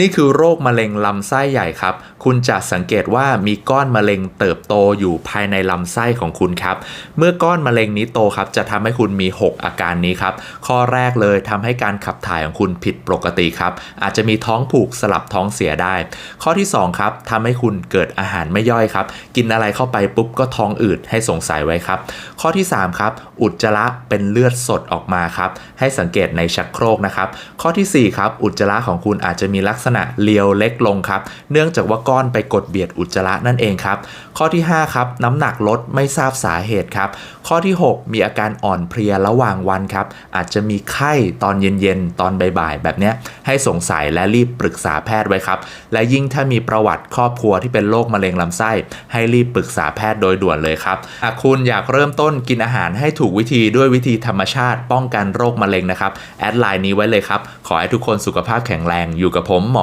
นี่คือโรคมะเร็งลำไส้ใหญ่ครับ คุณจะสังเกตว่ามีก้อนมะเร็งเติบโตอยู่ภายในลำไส้ของคุณครับ เมื่อก้อนมะเร็งนี้โตครับ จะทำให้คุณมี 6 อาการนี้ครับ ข้อแรกเลยทำให้การขับถ่ายของคุณผิดปกติครับ อาจจะมีท้องผูกสลับท้องเสียได้ ข้อที่2ครับทำให้คุณเกิดอาหารไม่ย่อยครับ กินอะไรเข้าไปปุ๊บก็ท้องอืดให้สงสัยไว้ครับ ข้อที่3ครับอุจจาระเป็นเลือดสดออกมาครับ ให้สังเกตในชักโครกนะครับ ข้อทีสี่4ครับอุจจาระของคุณอาจจะมีลักษณะเลียวเล็กลงครับ เนื่องจากว่าก้อนไปกดเบียดอุจจาระนั่นเองครับ ข้อที่ 5 ครับ น้ำหนักลดไม่ทราบสาเหตุครับ ข้อที่ 6 มีอาการอ่อนเพลียระหว่างวันครับ อาจจะมีไข้ตอนเย็นๆ ตอนบ่ายๆ แบบนี้ให้สงสัยและรีบปรึกษาแพทย์ไว้ครับ และยิ่งถ้ามีประวัติครอบครัวที่เป็นโรคมะเร็งลำไส้ ให้รีบปรึกษาแพทย์โดยด่วนเลยครับหากคุณอยากเริ่มต้นกินอาหารให้ถูกวิธีด้วยวิธีธรรมชาติ ป้องกันโรคมะเร็งนะครับแอดไลน์นี้ไว้เลยครับขอให้ทุกคนสุขภาพแข็งแรงอยู่กับผมหมอ